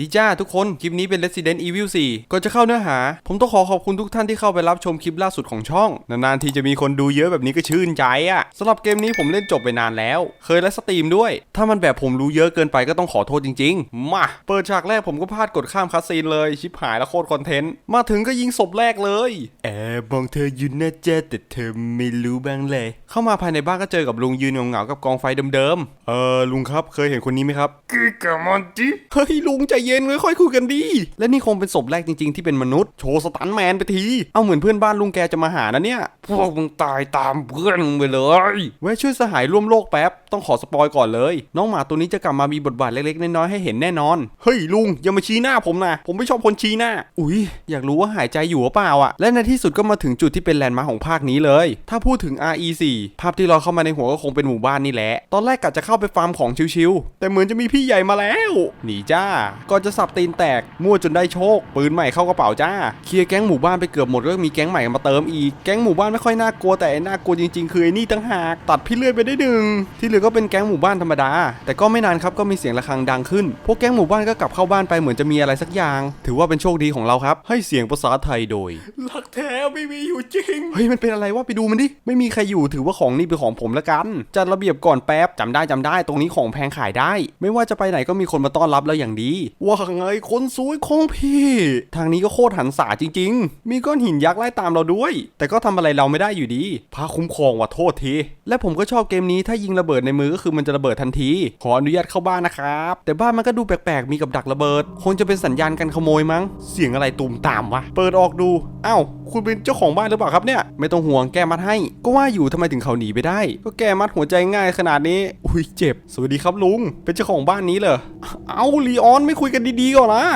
ดีจ้าทุกคน คลิปนี้เป็น Resident Evil 4 ก่อนจะเข้าเนื้อหา ผมต้องขอขอบคุณทุกท่านที่เข้าไปรับชมคลิปล่าสุดของช่อง นานๆ ทีจะมีคนดูเยอะแบบนี้ก็ชื่นใจอะสำหรับเกมนี้ผมเล่นจบไปนานแล้ว เคยไลฟ์สตรีมด้วย ถ้ามันแบบผมรู้เยอะเกินไปก็ต้องขอโทษจริง ๆ มา เปิดฉากแรกผมก็พลาดกดข้ามคัสซีนเลย ชิบหายแล้วโคตรคอนเทนต์ มาถึงก็ยิงศพแรกเลย แอบมองเธออยู่นะเจ๊แต่เธอไม่รู้บ้างเลย เข้ามาภายในบ้านก็เจอกับลุงยืนเหงาๆกับกองไฟเดิมๆ เออลุงครับเคยเห็นคนนี้ไหมครับกิกะมันจิเฮ้ยลุงใจเย็นค่อยๆคุยกันดี และนี่คงเป็นศพแรกจริงๆที่เป็นมนุษย์โชว์สตันแมนไปที เอาเหมือนเพื่อนบ้านลุงแกจะมาหานะเนี่ย พวกมึงตายตามเพื่อนมึงไปเลยแวะช่วยสหายร่วมโลกแป๊บ ต้องขอสปอยก่อนเลย น้องหมาตัวนี้จะกลับมามีบทบาทเล็กๆน้อยๆให้เห็นแน่นอน เฮ้ยลุงอย่ามาชี้หน้าผมนะผมไม่ชอบคนชี้หน้า อุ๊ยอยากรู้ว่าหายใจอยู่หรือเปล่าอะ และในที่สุดก็มาถึงจุดที่เป็นแลนด์มาร์คของภาคนี้เลย ถ้าพูดถึง RE4 ภาพที่เราเข้ามาในหัวก็คงเป็นหมู่บ้านนี่แหละ ตอนแรกกะจะเข้าไปฟาร์มของชิวๆแต่เหมือนจะมีพี่ใหญ่มาแล้วหนีจ้าก่อนจะสับตีนแตกมั่วจนได้โชค ปืนใหม่เข้ากระเป๋าจ้าเคลียร์แก๊งหมู่บ้านไปเกือบหมดก็มีแก๊งใหม่มาเติมอีกแก๊งหมู่บ้านไม่ค่อยน่ากลัวแต่ไอ้น่ากลัวจริงๆคือไอ้นี่ตั้งหากตัดพี่เลื่อยไปได้หนึ่งที่เหลือก็เป็นแก๊งหมู่บ้านธรรมดา แต่ก็ไม่นานครับก็มีเสียงระฆังดังขึ้น พวกแก๊งหมู่บ้านก็กลับเข้าบ้านไปเหมือนจะมีอะไรสักอย่าง ถือว่าเป็นโชคดีของเราครับ ให้เสียงภาษาไทยโดยรักแท้ไม่มีอยู่จริงเฮ้ยมันเป็นอะไรวะไปดูมันดิไม่มีใครอยู่ถือว่าของนี่เป็นของผมละกันจัดระเบียบก่อนแป๊บจำได้จำได้ ตรงนี้ของแพงขายได้ ไม่ว่าจะไปไหนก็มีคนมาต้อนรับแล้วอย่างดีว่าไงคนสวยของพี่ ทางนี้ก็โคตรหันษาจริง ๆ มีก้อนหินยักษ์ไล่ตามเราด้วย แต่ก็ทำอะไรเราไม่ได้อยู่ดีพาคุ้มครองว่ะโทษที และผมก็ชอบเกมนี้ถ้ายิงระเบิดในมือก็คือมันจะระเบิดทันที ขออนุญาตเข้าบ้านนะครับ แต่บ้านมันก็ดูแปลกๆ มีกับดักระเบิด คงจะเป็นสัญญาณการขโมยมั้ง เสียงอะไรตูมตามวะ เปิดออกดูอ้าวคุณเป็นเจ้าของบ้านหรือเปล่าครับเนี่ย ไม่ต้องห่วงแก้มัดให้ ก็ว่าอยู่ทำไมถึงเขาหนีไปได้ ก็แก้มัดหัวใจง่ายขนาดนี้ อุ้ยเจ็บ สวัสดีครับลุง เป็นเจ้าของบ้านนี้เหรอ เอาลีออนไม่คุยกันดีๆก่อนนะ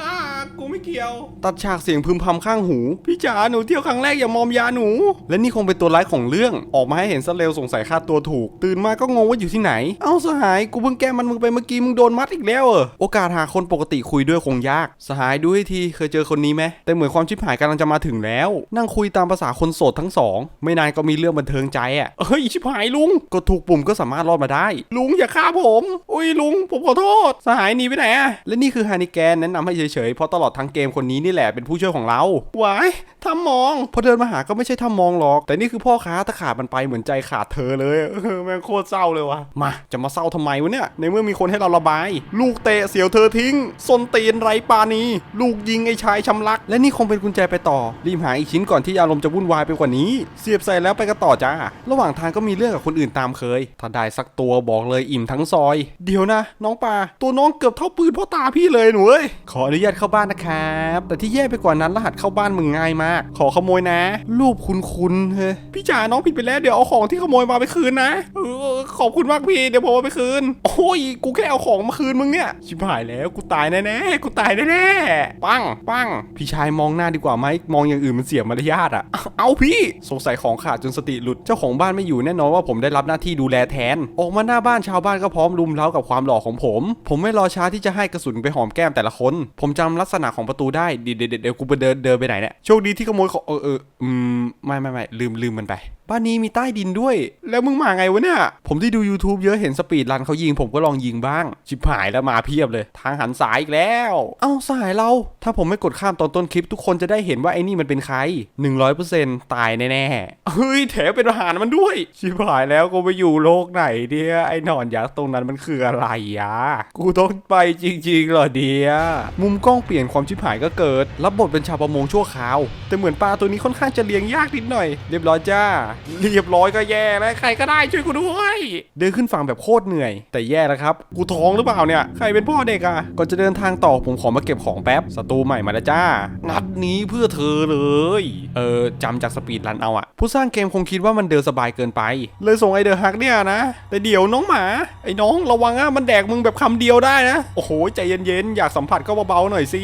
อ่า กูไม่เกี่ยว ตัดฉากเสียงพึมพำข้างหู พี่จ๋าหนูเที่ยวครั้งแรกอย่ามอมยาหนู และนี่คงเป็นตัวร้ายของเรื่อง ออกมาให้เห็นซะเร็วสงสัยค่าตัวถูก ตื่นมาก็งงว่าอยู่ที่ไหน เอ้าสหายกูเพิ่งแก้มันมึงไปเมื่อกี้มึงโดนมัดอีกแล้วเหรอโอกาสหาคนปกติคุยด้วยคงยาก สหายดูให้ทีเคยเจอคนนี้ไหมแต่เหมือนความชิบหายกำลังจะมาถึงแล้ว นั่งคุยตามภาษาคนโสดทั้งสองไม่นานก็มีเรื่องบันเทิงใจอะเฮ้ยชิบหายลุงกดถูกปุ่มก็สามารถรอดมาได้ ลุงอย่าฆ่าผม อุ้ยลุงผมขอโทษ สหายหนีไปไหนอะและนี่คือฮานิแกนแนะนำให้เฉยๆเพราะตลอดทั้งเกมคนนี้นี่แหละเป็นผู้ช่วยของเราวายทำมอง พอเดินมาหาก็ไม่ใช่ทำมองหรอก แต่นี่คือพ่อค้าถ้าขาดมันไปเหมือนใจขาดเธอเลยแม่งโคตรเศร้าเลยวะมา จะมาเศร้าทำไมวะเนี่ยในเมื่อมีคนให้เราระบาย ลูกเตะเสียวเธอทิ้งส้นตีนไรปานีลูกยิงไอ้ชายชำลัก และนี่คงเป็นกุญแจไปต่อ รีบหาอีกชิ้นก่อนที่อารมณ์จะวุ่นวายไปกว่านี้ เสียบใส่แล้วไปกันต่อจ้า ระหว่างทางก็มีเรื่องกับคนอื่นตามเคย ถ้าได้สักตัวบอกเลยอิ่มทั้งซอย เดี๋ยวนะ น้องปลาตัวน้องเกือบเท่าปืนพ่อตาพี่เลยหนูเอ้ยขออนุญาตเข้าบ้านนะครับ แต่ที่แย่ไปกว่านั้นรหัสเข้าบ้านมึงง่ายมาก ขอขโมยนะ รูปคุณคุณเฮ้ยพี่จ๋าน้องผิดไปแล้วเดี๋ยวเอาของที่ขโมยมาไปคืนนะเออขอบคุณมากพี่เดี๋ยวผมเอาไปคืน โอ้ยกูแค่เอาของมาคืนมึงเนี่ยชิบหายแล้วกูตายแน่ๆกูตายแน่ๆปังปังพี่ชายมองหน้าดีกว่าไหมมองอย่างอื่นมันเสียมารยาทอะเอาพี่สงสัยของขาดจนสติหลุดเจ้าของบ้านไม่อยู่แน่นอนว่าผมได้รับหน้าที่ดูแลแทน ออกมาหน้าบ้านชาวบ้านก็พร้อมรุมเร้ากับความหล่อของผม ผมไม่รอช้าที่จะให้กระสุนไปหอมแก้มแต่ละคน ผมจำลักษณะของประตูได้เดี๋ยวเดี๋ยวเดี๋ยวกูไปเดินเดินไปไหนเนี่ยโชคดีที่ขโมยของเออเอออืมไม่ไม่ไม่ลืมลืมมันไปบ้านนี้มีใต้ดินด้วย แล้วมึงมาไงวะเนี่ย ผมที่ดู YouTube เยอะเห็นสปีดรันเขายิง ผมก็ลองยิงบ้าง ชิบหายแล้วมาเพียบเลย ทางหันสายอีกแล้ว เอ้าสายเรา ถ้าผมไม่กดข้ามตอนต้นคลิป ทุกคนจะได้เห็นว่าไอ้นี่มันเป็นใคร 100%ตายแน่ๆ เฮ้ยแถมเป็นทหารมันด้วย ชิบหายแล้วกูไปอยู่โลกไหนเนี่ยไอ้หนอนยักษ์ตรงนั้นมันคืออะไรอะกูต้องไปจริงๆเหรอเดียมุมกล้องเปลี่ยนความชิบหายก็เกิด รับบทเป็นชาวประมงชั่วคราว แต่เหมือนปลาตัวนี้ค่อนข้างจะเลี้ยงยากนิดหน่อย เรียบร้อยจ้าเรียบร้อยก็แย่แล้วใครก็ได้ช่วยกูด้วย เดินขึ้นฝั่งแบบโคตรเหนื่อย แต่แย่แล้วครับ กูท้องหรือเปล่าเนี่ย ใครเป็นพ่อเด็กอะก่อนจะเดินทางต่อผมขอมาเก็บของแป๊บศัตรูใหม่มาแล้วจ้า นัดนี้เพื่อเธอเลย เออจำจากสปีดรันเอาอะผู้สร้างเกมคงคิดว่ามันเดินสบายเกินไป เลยส่งไอเดอร์ฮักเนี่ยนะ แต่เดี๋ยวน้องหมา ไอ้น้องระวังอะมันแดกมึงแบบคำเดียวได้นะ โอ้โหใจเย็นๆอยากสัมผัสก็เบาๆหน่อยสิ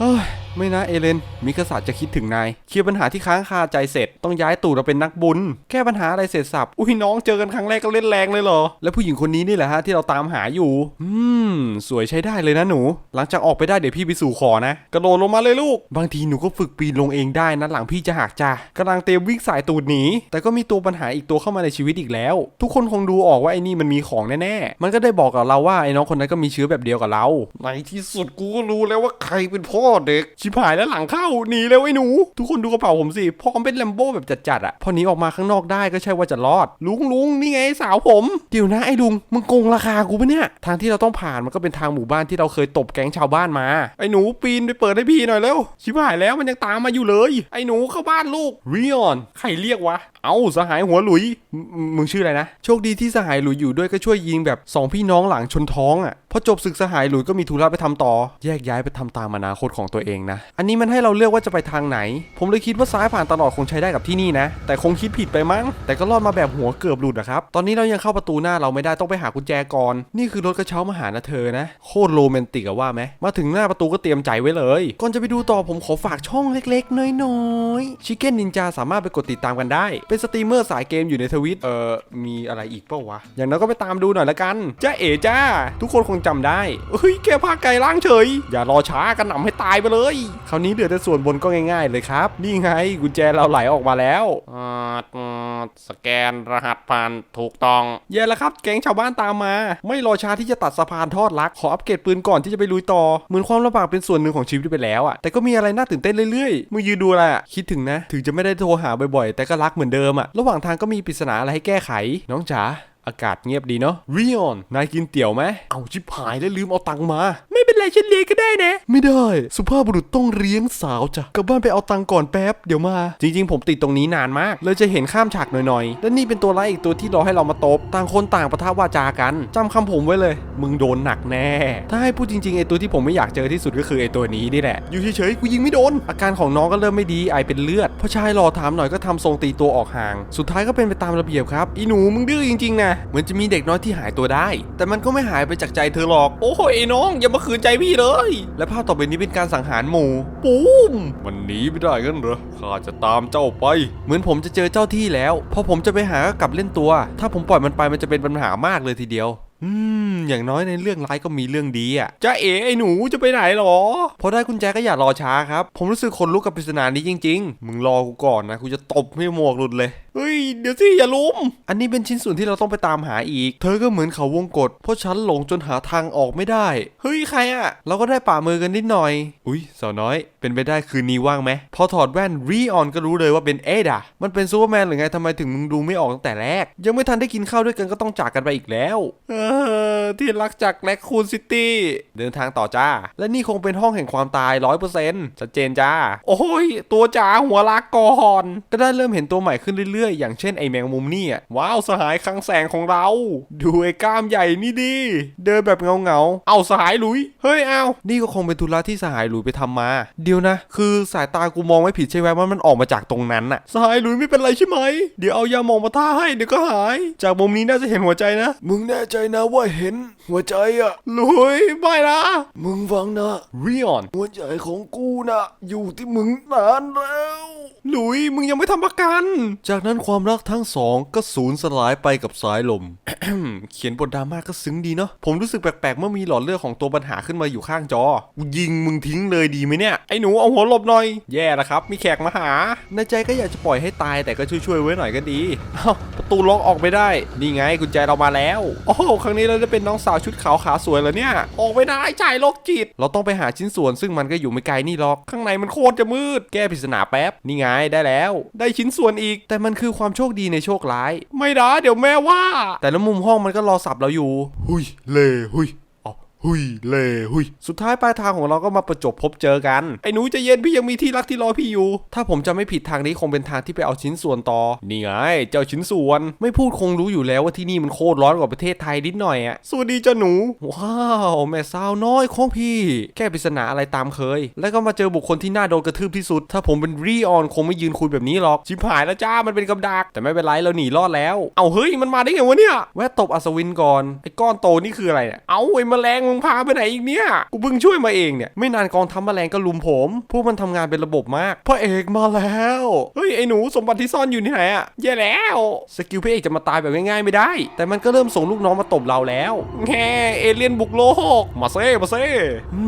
เฮ้ย ไม่นะเอเลน มิคาสะจะคิดถึงนาย เคลียร์ปัญหาที่ค้างคาใจเสร็จ ต้องย้ายตู่เราเป็นนักบุญ แก้ปัญหาอะไรเสร็จสับ อุ้ยน้องเจอกันครั้งแรกก็เล่นแรงเลยเหรอ แล้วผู้หญิงคนนี้นี่แหละฮะที่เราตามหาอยู่ อืม สวยใช้ได้เลยนะหนู หลังจากออกไปได้เดี๋ยวพี่ไปสู่ขอนะ กระโดดลงมาเลยลูก บางทีหนูก็ฝึกปีนลงเองได้นะหลังพี่จะหักจ้ากำลังเตรียมวิ่งสายตูดหนี แต่ก็มีตัวปัญหาอีกตัวเข้ามาในชีวิตอีกแล้ว ทุกคนคงดูออกว่าไอ้นี่มันมีของแน่ๆ มันก็ได้บอกกับเราว่าไอ้น้องคนนั้นก็มีเชื้อแบบเดียวกับเรา ในที่สุดกูก็รู้แล้วว่าใครเป็นพ่อเด็กชิบหายแล้วหลังเข้าหนีเร็วไอ้หนู ทุกคนดูกระเป๋าผมสิพร้อมเป็นแลมโบ้แบบจัดๆอะพอหนีออกมาข้างนอกได้ก็ใช่ว่าจะรอด ลุงลุงนี่ไงสาวผม เดี๋ยวนะไอ้ลุงมึงโกงราคากูปะเนี่ย ทางที่เราต้องผ่านมันก็เป็นทางหมู่บ้านที่เราเคยตบแก๊งชาวบ้านมา ไอ้หนูปีนไปเปิดให้พี่หน่อยเร็ว ชิบหายแล้วมันยังตามมาอยู่เลย ไอ้หนูเข้าบ้านลูกริออนใครเรียกวะ เอ้าสหายหัวหลุยม,มึงชื่ออะไรนะ โชคดีที่สหายหลุยอยู่ด้วยก็ช่วยยิงแบบสองพี่น้องหลังชนท้องอะ พอจบศึกสหายหลุยก็มีธุระไปทำต่อ แยกย้ายไปทำตามอนาคตของตัวเองนะ อันนี้มันให้เราเลือกว่าจะไปทางไหน ผมเลยคิดว่าซ้ายผ่านตลอดคงใช้ได้กับที่นี่นะ แต่คงคิดผิดไปมั้ง แต่ก็รอดมาแบบหัวเกือบหลุดอะครับ ตอนนี้เรายังเข้าประตูหน้าเราไม่ได้ต้องไปหากุญแจก่อน นี่คือรถกระเช้ามาหานะเธอนะ โคตรโรแมนติกอะว่าไหม มาถึงหน้าประตูก็เตรียมใจไว้เลย ก่อนจะไปดูต่อผมขอฝากช่องเล็กๆน้อยๆชิคเก้นนินจาสามารถไปกดติดตามกันได้ เป็นสตรีมเมอร์สายเกมอยู่ในทวิตเอ่อมีอะไรอีกเปล่าวะ อย่างนั้นก็ไปตามดูหน่อยละกันจ้าเอ๋จ้า ทุกคนคงจำได้เฮ้ยแกพาไก่ล้างเฉย อย่ารอช้ากันหนำให้ตายไปเลย คราวนี้เหลือแต่ส่วนบนก็ง่าย ๆ เลยครับ นี่ไงกุญแจเราไหลออกมาแล้วอ่าอืมสแกนรหัสผ่านถูกต้องแย่แล้วครับ แก๊งชาวบ้านตามมา ไม่รอช้าที่จะตัดสะพานทอดรัก ขออัปเกรดปืนก่อนที่จะไปลุยต่อ เหมือนความลำบากเป็นส่วนหนึ่งของชีวิตไปแล้วอะแต่ก็มีอะไรน่าตื่นเต้นเรื่อยๆมึงยืนดูอะไรอะคิดถึงนะ ถึงจะไม่ได้โทรหาบ่อยๆ แต่ก็รักเหมือนเดิมอะระหว่างทางก็มีปริศนาอะไรให้แก้ไข น้องจ๋าอากาศเงียบดีเนาะริออนนายกินเตี๋ยวไหมเอาชิบหายแล้วลืมเอาตังค์มา ไม่เป็นไรฉันเลี้ยงก็ได้นะ ไม่ได้ สุภาพบุรุษต้องเลี้ยงสาวจ้ะกลับบ้านไปเอาตังค์ก่อนแป๊บเดี๋ยวมา จริงๆ ผมติดตรงนี้นานมากเลยจะเห็นข้ามฉากหน่อยๆ และนี่เป็นตัวร้ายอีกตัวที่รอให้เรามาตบ ต่างคนต่างประทะวาจากันจำคำผมไว้เลย มึงโดนหนักแน่ ถ้าให้พูดจริงๆไอตัวที่ผมไม่อยากเจอที่สุดก็คือไอตัวนี้นี่แหละอยู่เฉยๆกูยิงไม่โดน อาการของน้องก็เริ่มไม่ดีไอเป็นเลือดพอชายรอถามหน่อยก็ทำทรงตีตัวออกห่าง สุดท้ายก็เป็นไปตามระเบียบครับอีหนูมึงดื้อจริงๆนะเหมือนจะมีเด็กน้อยที่หายตัวได้ แต่มันก็ไม่หายไปจากใจเธอหรอก โอ้ยไอ้น้อง อย่ามาขืนใจพี่เลย และภาพต่อไปนี้เป็นการสังหารหมู่ปูมมันหนีไม่ได้กันเหรอข้าจะตามเจ้าไป เหมือนผมจะเจอเจ้าที่แล้ว พอผมจะไปหาก็กลับเล่นตัว ถ้าผมปล่อยมันไปมันจะเป็นปัญหามากเลยทีเดียวอืม อย่างน้อยในเรื่องร้ายก็มีเรื่องดีอะจ้าเอ๋ไอ้หนูจะไปไหนหรอ พอได้กุญแจก็อย่ารอช้าครับ ผมรู้สึกขนลุกกับปริศนานี้จริง ๆ มึงรอกูก่อนนะกูจะตบให้หมวกหลุดเลยเฮ้ย เดี๋ยวสิอย่าลุมอันนี้เป็นชิ้นส่วนที่เราต้องไปตามหาอีก เธอก็เหมือนเขาวงกฏเพราะฉันหลงจนหาทางออกไม่ได้ เฮ้ยใครอะเราก็ได้ป่ามือกันนิดหน่อย อุ้ยสาวน้อย เป็นไปได้คืนนี้ว่างไหม พอถอดแว่นรีออนก็รู้เลยว่าเป็นเอดามันเป็นซูเปอร์แมนหรือไงทำไมถึงมึงดูไม่ออกตั้งแต่แรก ยังไม่ทันได้กินข้าวด้วยกันก็ต้องจากกันไปอีกแล้ว เออ ที่รักจากแลคคูนซิตี้เดินทางต่อจ้า และนี่คงเป็นห้องแห่งความตายร้อยเปอร์เซ็นต์ชัดเจนจ้า โอ้ยตัวจ๋าหัวลากก่อนก็ได้เริ่มเห็นตัวใหม่ขึ้นเรื่อยๆ อย่างเช่นไอแมงมุมนี่อะว้าวสหายคลังแสงของเรา ดูไอ้กล้ามใหญ่นี่ดิ เดินแบบเงาเอาสหายหลุย เฮ้ยเอาๆนี่ก็คงเป็นธุระที่สหายหลุยไปทำมา เดี๋ยวนะ คือสายตากูมองไม่ผิดใช่ไหมว่ามันออกมาจากตรงนั้นน่ะ สหายหลุยไม่เป็นไรใช่ไหม เดี๋ยวเอายาหมองมาทาให้เดี๋ยวก็หาย จากมุมนี้น่าจะเห็นหัวใจนะ มึงแน่ใจนะว่าเห็น หัวใจอะหลุยไม่นะมึงฟังนะรีออนหัวใจของกูนะอยู่ที่มึงนานแล้วหลุยมึงยังไม่ทำประกัน จากนั้นั้นความรักทั้งสองก็สูญสลายไปกับสายลม เขียนบทดราม่าก็ซึ้งดีเนาะ ผมรู้สึกแปลกๆ เมื่อมีหลอดเลือดของตัวปัญหาขึ้นมาอยู่ข้างจอ ยิงมึงทิ้งเลยดีไหมเนี่ย ไอ้หนูเอาหัวหลบหน่อย แย่แล้วครับ มีแขกมาหา ในใจก็อยากจะปล่อยให้ตายแต่ก็ช่วยๆไว้หน่อยก็ดีเอ้าประตูล็อกออกไม่ได้ นี่ไงกุญแจเรามาแล้วโอ้โหครั้งนี้เราจะเป็นน้องสาวชุดขาวขาสวยแล้วเนี่ย ออกไม่ได้จ่ายโรคจิต เราต้องไปหาชิ้นส่วนซึ่งมันก็อยู่ไม่ไกลนี่หรอก ข้างในมันโคตรจะมืด แก้ปริศนาแป๊บ นี่ไงได้แล้ว ได้ชิ้นส่วนอีก แต่มันคือความโชคดีในโชคร้าย ไม่ได้เดี๋ยวแม่ว่า แต่ละมุมห้องมันก็รอสับเราอยู่ หุยเล่หุยอ๋อ หุยเล่หุยสุดท้ายปลายทางของเราก็มาประจบพบเจอกัน ไอ้หนูใจะเย็นพี่ยังมีที่รักที่รอพี่อยู่ ถ้าผมจะไม่ผิดทางนี้คงเป็นทางที่ไปเอาชิ้นส่วนต่อ นี่ไง เจ้าชิ้นส่วน ไม่พูดคงรู้อยู่แล้วว่าที่นี่มันโคตรร้อนกว่าประเทศไทยนิดหน่อยอะสวัสดีจ้าหนู ว้าว แม่สาวน้อยของพี่ แก้ปริศนาอะไรตามเคย แล้วก็มาเจอบุคคลที่น่าโดนกระทืบที่สุด ถ้าผมเป็นรีออนคงไม่ยืนคุยแบบนี้หรอก ชิบหายแล้วจ้า มันเป็นกับดัก แต่ไม่เป็นไรเราหนีรอดแล้ว เอาเฮ้ย มันมาได้ไงวะเนี่ย แวะตบอัศวินก่อน ไอ้ก้อนโตนี่คืออะไรเนี่ยเอาไอ้แมลงมึงพาไปไหนอีกเนี่ย กูเพิ่งช่วยมาเองเนี่ย ไม่นานกองทัพแมลงก็ลุมผม พวกมันทำงานเป็นระบบมาก พระเอกมาแล้ว เฮ้ยไอ้หนูสมบัติที่ซ่อนอยู่ที่ไหนอะแย่แล้ว สกิลพระเอกจะมาตายแบบง่ายๆไม่ได้ แต่มันก็เริ่มส่งลูกน้องมาตบเราแล้ว แง่เอเลี่ยนบุกโลก มาเซ่มาเซ่อื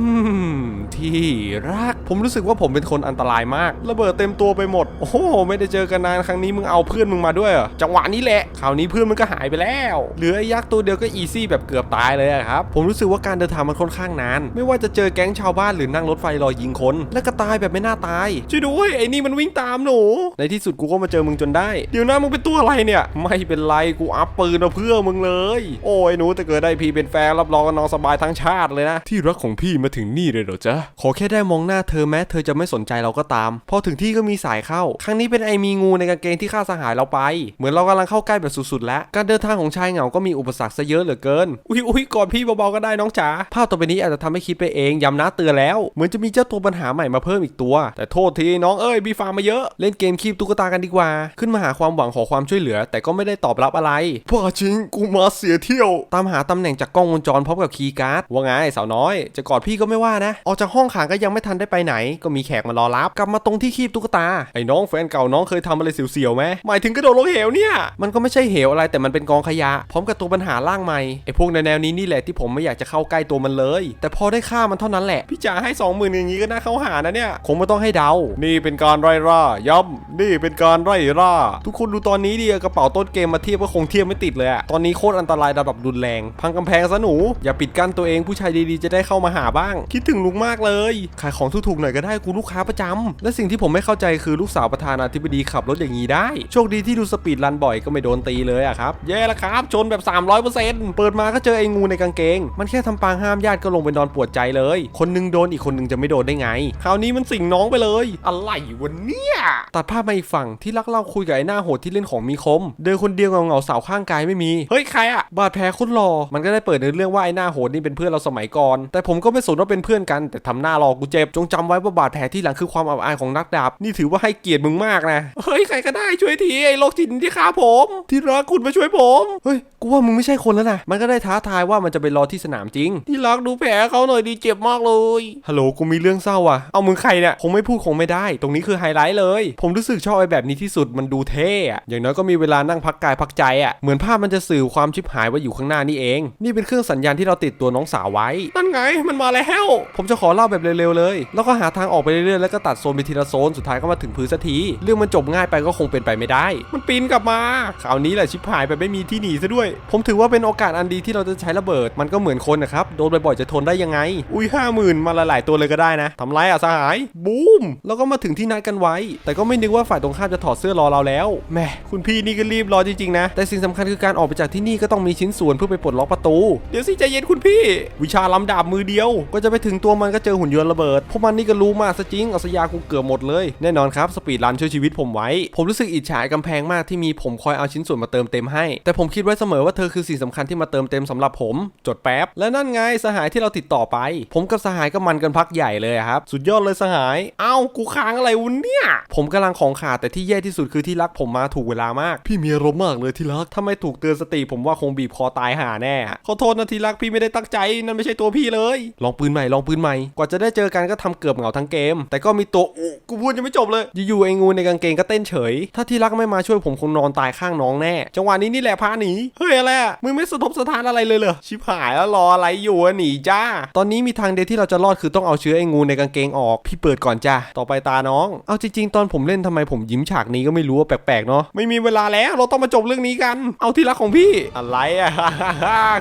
ม ที่รัก ผมรู้สึกว่าผมเป็นคนอันตรายมากระเบิดเต็มตัวไปหมด โอ้โหไม่ได้เจอกันนานครั้งนี้มึงเอาเพื่อนมึงมาด้วยเหรอจังหวะนี้แหละคราวนี้เพื่อนมึงก็หายไปแล้วเหลือไอ้ยักษ์ตัวเดียวก็อีซี่แบบเกือบตายเลยอะครับผมรู้สึกว่าการเดินทางมันค่อนข้างนาน ไม่ว่าจะเจอแก๊งชาวบ้านหรือนั่งรถไฟรอยิงคนแล้วก็ตายแบบไม่น่าตายช่วยด้วยไอ้นี่มันวิ่งตามหนู ในที่สุดกูก็มาเจอมึงจนได้ เดี๋ยวนะมึงเป็นตัวอะไรเนี่ย ไม่เป็นไรกูอัพปืนมาเพื่อมึงเลย โอ้ยหนูแต่เกิดได้พี่เป็นแฟนรับรองกันนองสบายทั้งชาติเลยนะ ที่รักของพี่มาถึงนี่เลยเหรอจ๊ะขอแค่ได้มองหน้าเธอแม้เธอจะไม่สนใจเราก็ตาม พอถึงที่ก็มีสายเข้า ครั้งนี้เป็นไอมีงูในกางเกงที่ฆ่าสหายเราไป เหมือนเรากำลังเข้าใกล้แบบสุดๆแล้ว การเดินทางของชายเหงาก็มีอุปสรรคซะเยอะเหลือเกิน อุ้ยอุ้ยก่อนพี่เบาๆก็ได้น้องจ๋า ภาพต่อไปนี้อาจจะทำให้คิดไปเองย้ำนะเตือนแล้ว เหมือนจะมีเจ้าตัวปัญหาใหม่มาเพิ่มอีกตัว แต่โทษทีน้องเอ้ยมีฟาร์มมาเยอะ เล่นเกมคีบตุ๊กตากันดีกว่า ขึ้นมาหาความหวังขอความช่วยเหลือ แต่ก็ไม่ได้ตอบรับอะไรพ่อชิงกูมาเสียเที่ยว ตามหาตำแหน่งจากกล้องวงจรพร้อมกับคีย์การ์ด ว่าไงสาวน้อย จะกอดพี่ก็ไม่ว่านะ ออกจากห้ององขังก็ยังไม่ทันได้ไปไหน ก็มีแขกมารอรับ กลับมาตรงที่คีบตุ๊กตา ไอ้น้องแฟนเก่าน้องเคยทำอะไรเสียวๆไหมหมายถึงกระโดดลงเหวเนี่ย มันก็ไม่ใช่เหวอะไรแต่มันเป็นกองขยะ พร้อมกับตัวปัญหาร่างใหม่ ไอ้พวกแนวนี้นี่แหละที่ผมไม่อยากจะเข้าใกล้ตัวมันเลย แต่พอได้ฆ่ามันเท่านั้นแหละ พี่จ๋าให้สองหมื่นอย่างนี้ก็น่าเข้าหานะเนี่ย คงไม่ต้องให้เดา นี่เป็นการไล่ล่าย้ำนี่เป็นการไล่ล่า ทุกคนดูตอนนี้ดิกระเป๋าต้นเกมมาเทียบก็คงเทียบไม่ติดเลยอะตอนนี้โคตรอันตรายระดับรุนแรง พังกำแพงซะหนู อย่าปิดกั้นตัวเองผู้ชายดีๆ จะได้เข้ามาหาบ้าง คิดถึงลุงมากเลยขายของถูกๆหน่อยก็ได้กูลูกค้าประจำและสิ่งที่ผมไม่เข้าใจคือลูกสาวประธานาธิบดีขับรถอย่างนี้ได้ โชคดีที่ดูสปีดรันบ่อยก็ไม่โดนตีเลยอะครับแย่แล้วครับ ชนแบบ 300%เปิดมาก็เจอไอ้งูในกางเกง มันแค่ทำปางห้ามญาติก็ลงไปนอนปวดใจเลย คนหนึงโดนอีกคนหนึงจะไม่โดนได้ไง คราวนี้มันสิงน้องไปเลย อะไรวะเนี่ยตัดภาพมาอีกฝั่งที่ลักเล่าคุยกับไอ้หน้าโหดที่เล่นของมีคม เดินคนเดียวเงาๆสาวข้างกายไม่มี เฮ้ยใครอะบาดแผลคุณรอ มันก็ได้เปิดในเรื่องว่าไอ้หน้าโหดนี่เป็นเพื่อนเราสมัยก่อน แต่ผมก็ไม่สนว่าเป็นเพื่อนกันแต่ทำหน้ารอกูเจ็บ จงจำไว้ว่าบาดแผลที่หลังคือความอับอายของนักดาบ นี่ถือว่าให้เกียรติมึงมากนะ เฮ้ย ใครก็ได้ช่วยทีไอ้โรคจิตที่ฆ่าผม ที่รักคุณมาช่วยผม เฮ้ย กูว่ามึงไม่ใช่คนแล้วนะ มันก็ได้ท้าทายว่ามันจะไปรอที่สนามจริง ที่รักดูแผลเขาหน่อยดีเจ็บมากเลย ฮัลโหล กูมีเรื่องเศร้าอะ เอามึงใครเนี่ยคงไม่พูดคงไม่ได้ ตรงนี้คือไฮไลท์เลย ผมรู้สึกชอบไอ้แบบนี้ที่สุด มันดูเท่อะอย่างน้อยก็มีเวลานั่งพักกายพักใจอะเหมือนภาพมันจะสื่อความชิบหายว่าอยู่ข้างหน้านี่เอง นี่เป็นเครื่องสัญญาณที่เราติดตัวน้องสาวไว้นั่นไง มันมาแล้ว ผมจะขอเล่าแบบเร็วๆเลย แล้วก็หาทางออกไปเรื่อยๆแล้วก็ตัดโซนไปทีละโซนสุดท้ายก็มาถึงพื้นสักทีเรื่องมันจบง่ายไปก็คงเป็นไปไม่ได้ มันปีนกลับมาคราวนี้แหละชิบหายไปไม่มีที่หนีซะด้วย ผมถือว่าเป็นโอกาสอันดีที่เราจะใช้ระเบิด มันก็เหมือนคนนะครับโดนบ่อยๆจะทนได้ยังไง อุ้ยห้าหมื่นมาหลายตัวเลยก็ได้นะทำไรอะสหายบูมแล้วก็มาถึงที่นัดกันไว้ แต่ก็ไม่นึกว่าฝ่ายตรงข้ามจะถอดเสื้อรอเราแล้วแหมคุณพี่นี่ก็รีบรอจริงๆนะแต่สิ่งสำคัญคือการออกไปจากที่นี่ก็ต้องมีชิ้นส่วนเพื่อไปปลดล็อกประตู เดี๋ยวสิใจเย็นคุณพี่ วิชาลำดาบมือเดียว ก็จะไปถึงตัวมันก็เจอหุ่นยนต์ระเบิด พวกมันนี่ก็รู้มากซะจริง เอาสยากูเกือบหมดเลย แน่นอนครับ สปีดรันช่วยชีวิตผมไว้ ผมรู้สึกอิจฉากำแพงมากที่มีผมคอยเอาชิ้นส่วนมาเติมเต็มให้ แต่ผมคิดไว้เสมอว่าเธอคือสิ่งสำคัญที่มาเติมเต็มสำหรับผม จดแป๊บ และนั่นไงสหายที่เราติดต่อไป ผมกับสหายก็มันกันพักใหญ่เลยอะครับ สุดยอดเลยสหาย เอ้า กูค้างอะไรวะเนี่ย ผมกำลังของขาดแต่ที่แย่ที่สุดคือที่รักผมมาถูกเวลามาก พี่มีอารมณ์มากเลยที่รักถ้าไม่ถูกเตือนสติผมว่าคงบีบคอตายหาแน่ ขอโทษนะทีรักพี่ไม่ได้ตั้งใจ นั่นไม่ใช่ตัวพี่เลย ลองปืนใหม่ลองปืนใหม่กว่าจะได้เจอกันก็ทำเกือบเหงาทั้งเกม แต่ก็มีตัวอุ๊กูพูดยังไม่จบเลย อยู่ๆไอ้งูในกางเกงก็เต้นเฉย ถ้าที่รักไม่มาช่วยผมคงนอนตายข้างน้องแน่ จังหวะนี้นี่แหละพาหนี เฮ้ยอะไรมึงไม่สะทบสะท้านอะไรเลยเหรอ ชิบหายแล้วรออะไรอยู่อะหนีจ้า ตอนนี้มีทางเดียวที่เราจะรอดคือต้องเอาเชื้อไอ้งูในกางเกงออก พี่เปิดก่อนจ้า ต่อไปตาน้อง เอาจริงๆ ตอนผมเล่นทำไมผมยิ้มฉากนี้ก็ไม่รู้ว่าแปลกๆเนาะ ไม่มีเวลาแล้วเราต้องมาจบเรื่องนี้กัน เอาที่รักของพี่ อะไรอะ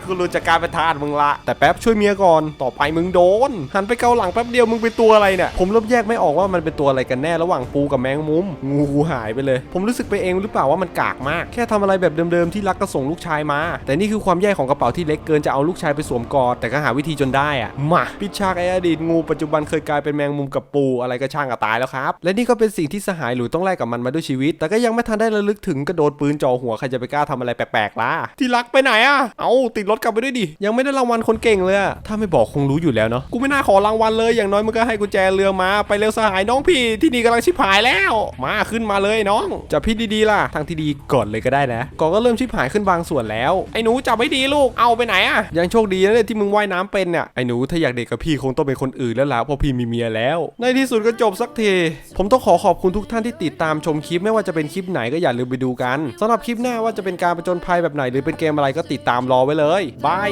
คุณรู้จักการเป็นทาสมึงละ แต่แป๊บช่วยเมียก่อน ต่อไปมึงโดน หันไปเกาหลังแป๊บเดียวมึงเป็นตัวอะไรเนี่ยผมเริ่มแยกไม่ออกว่ามันเป็นตัวอะไรกันแน่ระหว่างปูกับแมงมุมงูหายไปเลย ผมรู้สึกไปเองหรือเปล่าว่ามันกากมาก แค่ทำอะไรแบบเดิมๆที่รักก็ส่งลูกชายมา แต่นี่คือความแย่ของกระเป๋าที่เล็กเกินจะเอาลูกชายไปสวมกอดแต่ก็หาวิธีจนได้อะมาปิดฉากไออดีตงูปัจจุบันเคยกลายเป็นแมงมุมกับปูอะไรก็ช่างกับตายแล้วครับและนี่ก็เป็นสิ่งที่สหายหลุยต้องแลกกับมันมาด้วยชีวิต แต่ก็ยังไม่ทันได้ระลึกถึงกระโดดปืนจ่อหัวใครจะไปกล้าทำอะไรแปลกๆล่ะที่รักไปไหนอะเอาติดรถกลับไปด้วยดิยังไม่ได้รางวัลคนเก่งเลยถ้าไม่บอกคงรู้อยู่แล้วเนาะกูไม่น่าขอรางวัลวันเลยอย่างน้อยมึงก็ให้กุญแจเรือมาไปเร็วสหายน้องพี่ที่นี่กำลังชิบหายแล้ว มาขึ้นมาเลยน้องจับพี่ดีๆล่ะทางที่ดีก่อนเลยก็ได้นะก่อนก็เริ่มชิบหายขึ้นบางส่วนแล้วไอ้หนูจับไม่ดีลูกเอาไปไหนอะยังโชคดีนะเนี่ยที่มึงว่ายน้ำเป็นเนี่ยไอ้หนูถ้าอยากเด็กกับพี่คงต้องเป็นคนอื่นแล้วล่ะเพราะพี่มีเมียแล้ว ในที่สุดก็จบสักทีผมต้องขอขอบคุณทุกท่านที่ติดตามชมคลิปไม่ว่าจะเป็นคลิปไหนก็อย่าลืมไปดูกันสำหรับคลิปหน้าว่าจะเป็นการประจนภัยแบบไหน หรือเป็นเกมอะไรก็ติดตามรอไว้เลยบาย